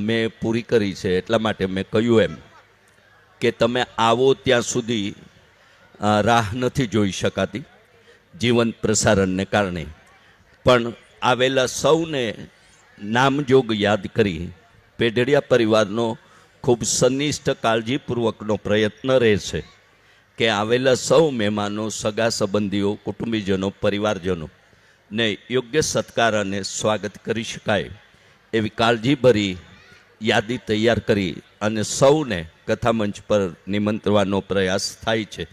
મેં પૂરી કરી છે એટલા માટે મેં કહ્યું એમ કે તમે આવો ત્યાં સુધી રાહ નથી જોઈ શકાતી જીવન પ્રસારણને કારણે. પણ આવેલા સૌને નામજોગ યાદ કરી પેઢડિયા પરિવારનો ખૂબ સનિષ્ઠ કાળજીપૂર્વકનો પ્રયત્ન રહેશે કે આવેલા સૌ મહેમાનો, સગા સંબંધીઓ, કુટુંબીજનો, પરિવારજનો ને યોગ્ય સત્કાર અને સ્વાગત કરી શકાય એવી કાળજીભરી યાદી તૈયાર કરી અને સૌને કથામંચ પર નિમંત્રવાનો પ્રયાસ થાય છે.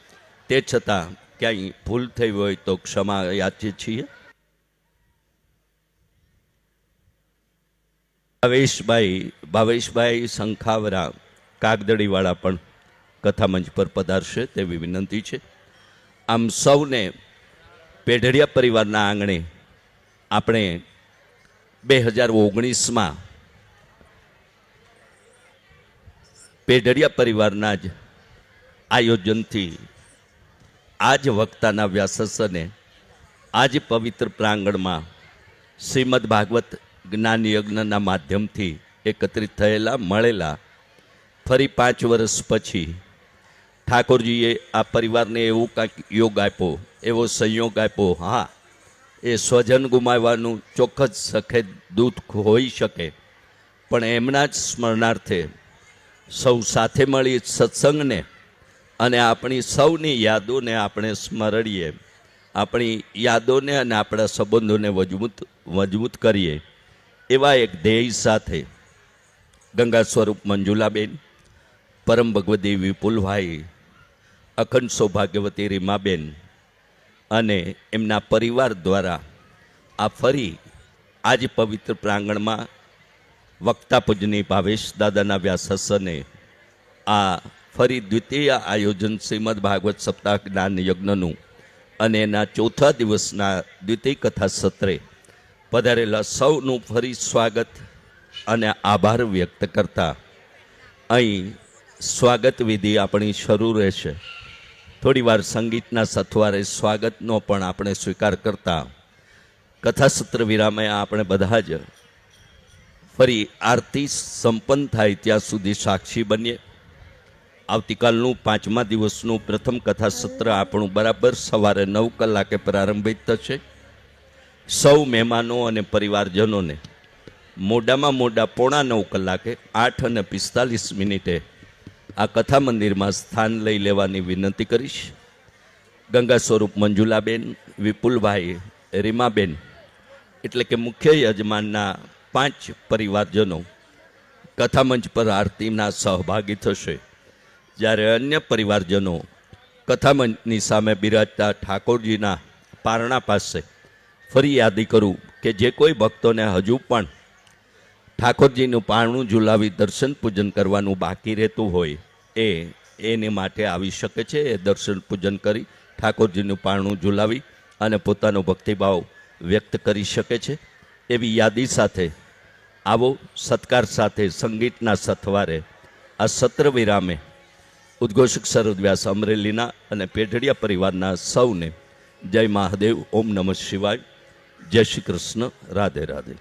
તે છતાં ક્યાંય ભૂલ થઈ હોય તો ક્ષમા યાચીએ છીએ. ભાવેશભાઈ ભાવેશભાઈ શંખાવરા કાગદડીવાળા પણ કથામંચ પર પધારશે તેવી વિનંતી છે. આમ સૌને પેઢડિયા પરિવારના આંગણે આપણે બે હજાર ઓગણીસમાં પેઢડિયા પરિવારના જ આયોજનથી આ જ વક્તાના વ્યાસસને આજ પવિત્ર પ્રાંગણમાં શ્રીમદ ભાગવત જ્ઞાન યજ્ઞના માધ્યમથી એકત્રિત થયેલા, મળેલા, ફરી પાંચ વર્ષ પછી ઠાકોરજીએ આ પરિવારને એવું કાંઈક યોગ આપ્યો, એવો સંયોગ આપ્યો, હા, એ સ્વજન ગુમાવવાનું ચોક્કસ સખેદ દૂત હોઈ શકે, પણ એમના જ સ્મરણાર્થે સૌ સાથે મળી સત્સંગને અને આપણી સૌની યાદોને આપણે સ્મરણીએ આપણી યાદોને અને આપણા સંબંધોને મજબૂત મજબૂત કરીએ. એવા એક ધ્યેય સાથે ગંગા સ્વરૂપ મંજુલાબેન, પરમ ભગવતી વિપુલભાઈ, અખંડ સૌભાગ્યવતી રીમાબેન અને એમના પરિવાર દ્વારા આ ફરી આજ પવિત્ર પ્રાંગણમાં વક્તા પૂજની ભાવેશ દાદાના વ્યાસને આ ફરી દ્વિતીય આયોજન શ્રીમદ ભાગવત સપ્તાહ જ્ઞાન યજ્ઞનું અને એના ચોથા દિવસના દ્વિતીય કથા સત્રે પધારેલા સૌનું ફરી સ્વાગત અને આભાર વ્યક્ત કરતા અહીં સ્વાગત વિધિ આપણી શરૂ રહેશે. થોડીવાર સંગીતના સથવારે સ્વાગતનો પણ આપણે સ્વીકાર કરતા. કથાસત્ર વિરામે આપણે બધા જ ફરી આરતી સંપન્ન થાય ત્યાં સુધી સાક્ષી બનીએ. આવતીકાલનું પાંચમા દિવસનું પ્રથમ કથા સત્ર આપણું બરાબર સવારે નવ કલાકે પ્રારંભિત થશે. સૌ મહેમાનો અને પરિવારજનોને મોડામાં મોડા પોણા નવ કલાકે આઠ અને પિસ્તાલીસ મિનિટે આ કથા મંદિરમાં સ્થાન લઈ લેવાની વિનંતી કરીશ. ગંગા સ્વરૂપ મંજુલાબેન, વિપુલભાઈ, રીમાબેન એટલે કે મુખ્ય યજમાનના પાંચ પરિવારજનો કથામંચ પર આરતીના સહભાગી થશે. જ્યારે અન્ય પરિવારજનો કથામંચની સામે બિરાજતા ઠાકોરજીના પારણા પાસે ફરી યાદી કરું કે જે કોઈ ભક્તોને હજુ પણ ઠાકોરજીનું પારણું ઝુલાવી દર્શન પૂજન કરવાનું બાકી રહેતું હોય એ એને માટે આવી શકે છે. એ દર્શન પૂજન કરી ઠાકોરજીનું પારણું ઝુલાવી અને પોતાનો ભક્તિભાવ વ્યક્ત કરી શકે છે. એવી યાદી સાથે આવો સત્કાર સાથે સંગીતના સથવારે આ સત્ર વિરામે ઉદ્ઘોષક સરોદ વ્યાસ અમરેલીના અને પેઢડિયા પરિવારના સૌને જય મહાદેવ, ઓમ નમઃ શિવાય. જય શ્રી કૃષ્ણ. રાધે રાધે.